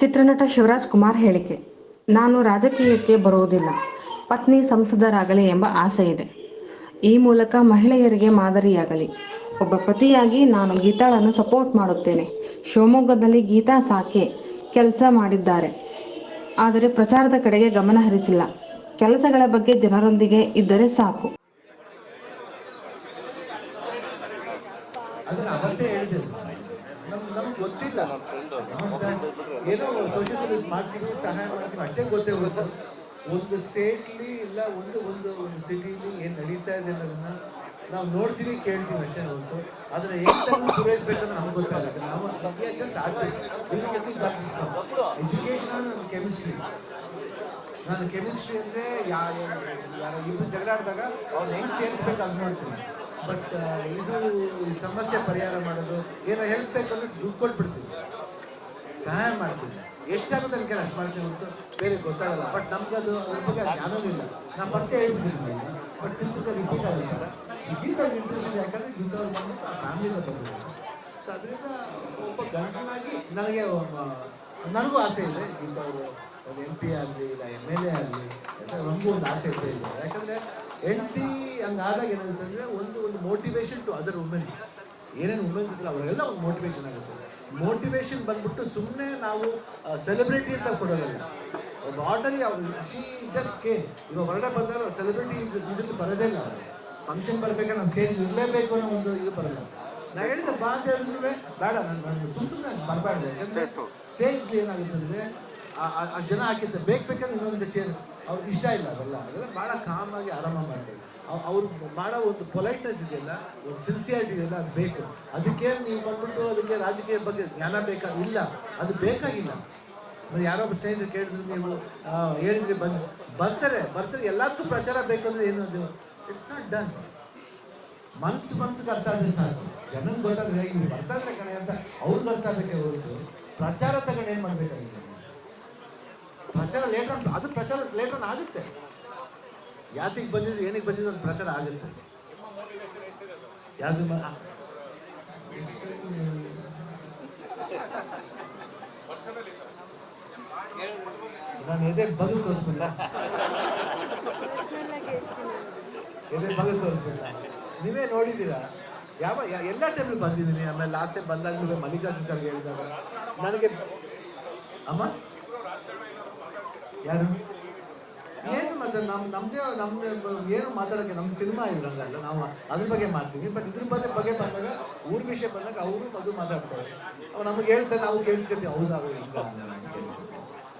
ಚಿತ್ರನಟ ಶಿವರಾಜ್ ಕುಮಾರ್ ಹೇಳಿಕೆ, ನಾನು ರಾಜಕೀಯಕ್ಕೆ ಬರುವುದಿಲ್ಲ, ಪತ್ನಿ ಸಂಸದರಾಗಲಿ ಎಂಬ ಆಸೆ ಇದೆ. ಈ ಮೂಲಕ ಮಹಿಳೆಯರಿಗೆ ಮಾದರಿಯಾಗಲಿ. ಒಬ್ಬ ಪತಿಯಾಗಿ ನಾನು ಗೀತಾಳನ್ನು ಸಪೋರ್ಟ್ ಮಾಡುತ್ತೇನೆ. ಶಿವಮೊಗ್ಗದಲ್ಲಿ ಗೀತಾ ಸಾಕೆ ಕೆಲಸ ಮಾಡಿದ್ದಾರೆ. ಆದರೆ ಪ್ರಚಾರದ ಕಡೆಗೆ ಗಮನ ಹರಿಸಿಲ್ಲ. ಕೆಲಸಗಳ ಬಗ್ಗೆ ಜನರೊಂದಿಗೆ ಇದ್ದರೆ ಸಾಕು. ನಮ್ಗೆ ಗೊತ್ತಿಲ್ಲ. ಏನೋ ಸೋಷಿಯಲ್ ಸರ್ವಿಸ್ ಮಾಡ್ತೀವಿ ಸಹಾಯ ಮಾಡ್ತೀವಿ ಅಷ್ಟೇ ಗೊತ್ತೇ ಹೊರತು ಒಂದು ಸ್ಟೇಟ್ಲಿ ಇಲ್ಲ, ಒಂದು ಒಂದು ಒಂದು ಸಿಟಿಲಿ ಏನು ನಡೀತಾ ಇದೆ ಅನ್ನೋದನ್ನ ನಾವು ನೋಡ್ತೀವಿ, ಕೇಳ್ತೀವಿ ಅಷ್ಟೇ ಹೊರತು ಅದನ್ನ ಹೇಗೆ ಪೂರೈಸ್ಬೇಕಂದ್ರೆ ನಮ್ಗೆ ಗೊತ್ತಾಗುತ್ತೆ ನಾವು ಎಜುಕೇಶನ್ ನನ್ನ ಕೆಮಿಸ್ಟ್ರಿ ನಾನು ಕೆಮಿಸ್ಟ್ರಿ ಅಂದ್ರೆ ಯಾರು ಇಬ್ಬರು ಜಗಳಾಡಿದಾಗ ಅವ್ರು ಹೆಂಗೆ ಸೇರಿಸ್ಬೇಕು ಅದು ನೋಡ್ತೀನಿ. ಬಟ್ ಇದು ಈ ಸಮಸ್ಯೆ ಪರಿಹಾರ ಮಾಡೋದು, ಏನೋ ಹೆಲ್ಪ್ ಬೇಕು ಅಂದ್ರೆ ದುಡ್ಡು ಕೊಟ್ಬಿಡ್ತೀವಿ ಸಹಾಯ ಮಾಡ್ತೀವಿ ಎಷ್ಟಾಗುತ್ತೆ ಅದಕ್ಕೆ ಅಷ್ಟು ಮಾಡ್ತೀನಿ ಅಂತ ಬೇರೆ ಗೊತ್ತಾಗಲ್ಲ. ಬಟ್ ನಮ್ಗೆ ಅದು, ಅದ್ರ ಬಗ್ಗೆ ಜ್ಞಾನವೂ ಇಲ್ಲ. ನಾನು ಫಸ್ಟ್ ಹೇಳ್ಬಿಟ್ಟಿದ್ದೀನಿ. ಬಟ್ ತಿಳ್ಕೊಂಡು ರಿಪೀಟ್ ಆಗಲ್ಲ. ಗೀತ ಇಂಟ್ರೆಸ್ಟ್ ಯಾಕಂದ್ರೆ ಇಂಥವ್ರು ಬಂದು ಫ್ಯಾಮಿಲಿನ ಬಂದಿದೆ. ಸೊ ಅದರಿಂದ ಒಬ್ಬ ಗಂಡನಾಗಿ ನನಗೆ ನನಗೂ ಆಸೆ ಇದೆ. ಇಂಥವ್ರು ಒಂದು ಎಂ ಪಿ ಆಗಲಿ, ಇಲ್ಲ ಎಂ ಎಲ್ ಎ ಆಗಲಿ ನಮಗೂ ಒಂದು ಆಸೆ ಇದೆ ಯಾಕಂದರೆ ಹೆಂಡತಿ ಹಂಗಾದಾಗ ಏನಾಗುತ್ತೆ ಅಂದರೆ ಒಂದು ಒಂದು ಮೋಟಿವೇಶನ್ ಟು ಅದರ್ ವುಮೆನ್ಸ್ ಏನೇನು ವುಮೆನ್ಸ್ ಇದ್ರೆ ಅವರೆಲ್ಲ ಒಂದು ಮೋಟಿವೇಶನ್ ಆಗುತ್ತೆ. ಮೋಟಿವೇಶನ್ ಬಂದ್ಬಿಟ್ಟು ಸುಮ್ಮನೆ ನಾವು ಸೆಲೆಬ್ರಿಟಿ ಅಂತ ಕೊಡೋದಲ್ಲ. ಒಬ್ಬ ಆರ್ಡರಿ ಶಿ ಜಸ್ಟ್ ಕೇ ಇವಾಗ ಹೊರಗಡೆ ಬಂದಾಗ ಸೆಲೆಬ್ರಿಟಿ ಇದ್ರಲ್ಲಿ ಬರೋದೇ ಇಲ್ಲ ಅವರು. ಫಂಕ್ಷನ್ ಬರಬೇಕಾದ್ರೆ ನಾನು ಸ್ಟೇಜ್ ಇರಲೇಬೇಕು ಅನ್ನೋ ಒಂದು ಇದು ಬರಲ್ಲ. ನಾ ಹೇಳಿದ ಬಾ ಅಂತ ಹೇಳಿದ್ರು ಬೇಡ ನಾನು ಸುಮ್ಮ ಸುಮ್ಮನೆ ಬರಬಾರ್ದು. ಯಾಕಂದ್ರೆ ಸ್ಟೇಜ್ ಏನಾಗುತ್ತೆ ಅಂದರೆ ಆ ಜನ ಹಾಕಿರ್ತಾರೆ. ಬೇಕು ಬೇಕಂದ್ರೆ ಇನ್ನೊಂದು ಚೇರ್ ಅವ್ರಿಗೆ ಇಷ್ಟ ಇಲ್ಲ ಅದೆಲ್ಲ. ಅದೆಲ್ಲ ಭಾಳ ಕಾಮಾಗಿ ಆರಾಮ ಮಾಡ್ತಾರೆ. ಅವ್ರು ಮಾಡೋ ಒಂದು ಪೊಲೈಟ್ನೆಸ್ ಇದೆಯಲ್ಲ, ಒಂದು ಸಿನ್ಸಿಯಾರಿಟಿ ಇದೆಯಲ್ಲ, ಅದು ಬೇಕು. ಅದಕ್ಕೆ ನೀವು ಬಂದ್ಬಿಟ್ಟು ಅದಕ್ಕೆ ರಾಜಕೀಯ ಬಗ್ಗೆ ಜ್ಞಾನ ಬೇಕಾ? ಇಲ್ಲ. ಅದು ಬೇಕಾಗಿಲ್ಲ. ಯಾರೋ ಒಬ್ಬ ಸ್ನೇಹಿತರು ಕೇಳಿದ್ರು, ನೀವು ಹೇಳಿದ್ರಿ, ಬಂದು, ಬರ್ತಾರೆ. ಬರ್ತಾರೆ. ಎಲ್ಲದಕ್ಕೂ ಪ್ರಚಾರ ಬೇಕಂದ್ರೆ ಏನು ಅದು? ಇಟ್ಸ್ ನಾಟ್ ಡನ್ ಮನ್ಸು ಮನ್ಸಿಗೆ ಅರ್ಥ ಆದ್ರೆ ಸಾಕು. ಜನಕ್ಕೆ ಗೊತ್ತಾದ್ರೆ ಹೇಗೆ? ನೀವು ಬರ್ತಾ ಇದ್ರೆ ಕಣೆ ಅಂತ ಅವ್ರಿಗೆ ಅರ್ಥ ಆಗಬೇಕೆ ಹೊರತು ಪ್ರಚಾರ ತಗೊಂಡು ಏನು ಪ್ರಚಾರ ಲೇಟ್ ಆನ್ ಅದು ಪ್ರಚಾರ ಲೇಟ್ ಆಗುತ್ತೆ. ಯಾತಿಗೆ ಬಂದಿದ್ದು, ಏನಕ್ಕೆ ಬಂದಿದ್ದು ಒಂದು ಪ್ರಚಾರ ಆಗುತ್ತೆ. ಯಾವ್ದು. ನಾನು ಎದೆ ಬದು ತೋರಿಸಿಲ್ಲ ಎದೆ ಬದು ತೋರಿಸಿಲ್ಲ ನೀವೇ ನೋಡಿದ್ದೀರಾ? ಯಾವ ಎಲ್ಲ ಟೈಮಲ್ಲಿ ಬಂದಿದ್ದೀನಿ. ಆಮೇಲೆ ಲಾಸ್ಟ್ ಟೈಮ್ ಬಂದಾಗಲೂ ಮಲ್ಲಿಕಾರ್ಜುನ್ ಖರ್ಗೆ ಹೇಳಿದಾಗ, ನನಗೆ ಅಮ್ಮ? ಯಾರು? ಏನು ಮತ್ತೆ ನಮ್ಮ ನಮ್ಮದೇ ನಮ್ಮದೇ ಏನು ಮಾತಾಡೋಕ್ಕೆ ನಮ್ಮ ಸಿನಿಮಾ ಇದ್ರಂಗಲ್ಲ ನಾವು ಅದ್ರ ಬಗ್ಗೆ ಮಾಡ್ತೀವಿ ಬಟ್ ಇದ್ರ ಬಗ್ಗೆ ಬಗ್ಗೆ ಬಂದಾಗ, ಊರ್ ವಿಷಯ ಬಂದಾಗ ಅವರು ಅದು ಮಾತಾಡ್ತಾರೆ. ಅವ್ರು ನಮಗೆ ಹೇಳ್ತಾರೆ, ನಾವು ಕೇಳಿಸ್ಕೊತೀವಿ, ಹೌದಾ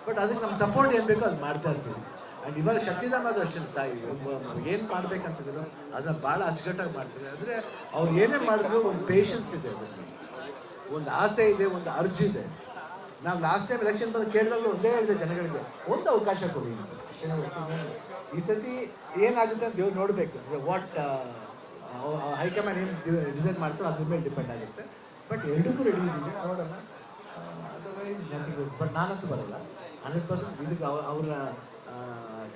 ಬಟ್ ಅದಕ್ಕೆ ನಮ್ಮ ಸಪೋರ್ಟ್ ಏನು ಬೇಕೋ ಅದು ಮಾಡ್ತಾ ಇರ್ತೀವಿ. ಆ್ಯಂಡ್ ಇವಾಗ ಶಕ್ತಿಧಾಮ ಅದು ಅಷ್ಟೇ, ತಾಯಿ ಏನು ಮಾಡ್ಬೇಕಂತಿದ್ರು ಅದನ್ನ ಭಾಳ ಅಚ್ಚುಕಟ್ಟಾಗಿ ಮಾಡ್ತಾರೆ. ಅಂದರೆ ಅವ್ರು ಏನೇ ಮಾಡಿದ್ರು, ಒಂದು ಪೇಷನ್ಸ್ ಇದೆ ಅದಕ್ಕೆ ಒಂದು ಆಸೆ ಇದೆ, ಒಂದು ಅರ್ಜಿ ಇದೆ. ನಾವು ಲಾಸ್ಟ್ ಟೈಮ್ ಎಲೆಕ್ಷನ್ ಬಂದು ಕೇಳಿದಾಗಲೂ ಒಂದೇ ಹೇಳಿದೆ ಜನಗಳಿಗೆ, ಒಂದು ಅವಕಾಶ ಕೊಡಿ ಅಂತ. ಈ ಸತಿ ಏನಾಗುತ್ತೆ ಅಂತ ದೇವ್ರು ನೋಡಬೇಕು. ವಾಟ್ ಹೈಕಮಾಂಡ್ ಏನು ಡಿಸೈನ್ ಮಾಡ್ತಾರೋ ಅದ್ರ ಮೇಲೆ ಡಿಪೆಂಡ್ ಆಗುತ್ತೆ. ಬಟ್ ಎರಡಕ್ಕೂ ರೆಡಿ ಇದ್ದೀನಿ ನೋಡೋಣ. ಅದರ್ವೈಸ್ ನಥಿಂಗ್ ಬಟ್ ನಾನಂತೂ ಬರಲ್ಲ. ಹಂಡ್ರೆಡ್ ಪರ್ಸೆಂಟ್ ಇದಕ್ಕೆ ಅವ ಅವರ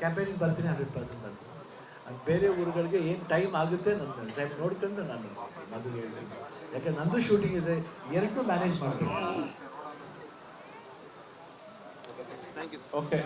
ಕ್ಯಾಂಪೇನಿಗೆ ಬರ್ತೀನಿ ಹಂಡ್ರೆಡ್ ಪರ್ಸೆಂಟ್ ಬರ್ತೀನಿ. ಬೇರೆ ಊರುಗಳಿಗೆ ಏನು ಟೈಮ್ ಆಗುತ್ತೆ ನನ್ನ ಟೈಮ್ ನೋಡ್ಕೊಂಡು ನಾನು ಮೊದಲು ಹೇಳ್ತೀನಿ. ಯಾಕಂದ್ರೆ ನಂದು ಶೂಟಿಂಗ್ ಇದೆ. ಎರಡನ್ನೂ ಮ್ಯಾನೇಜ್ ಮಾಡಬೇಕು. ಓಕೆ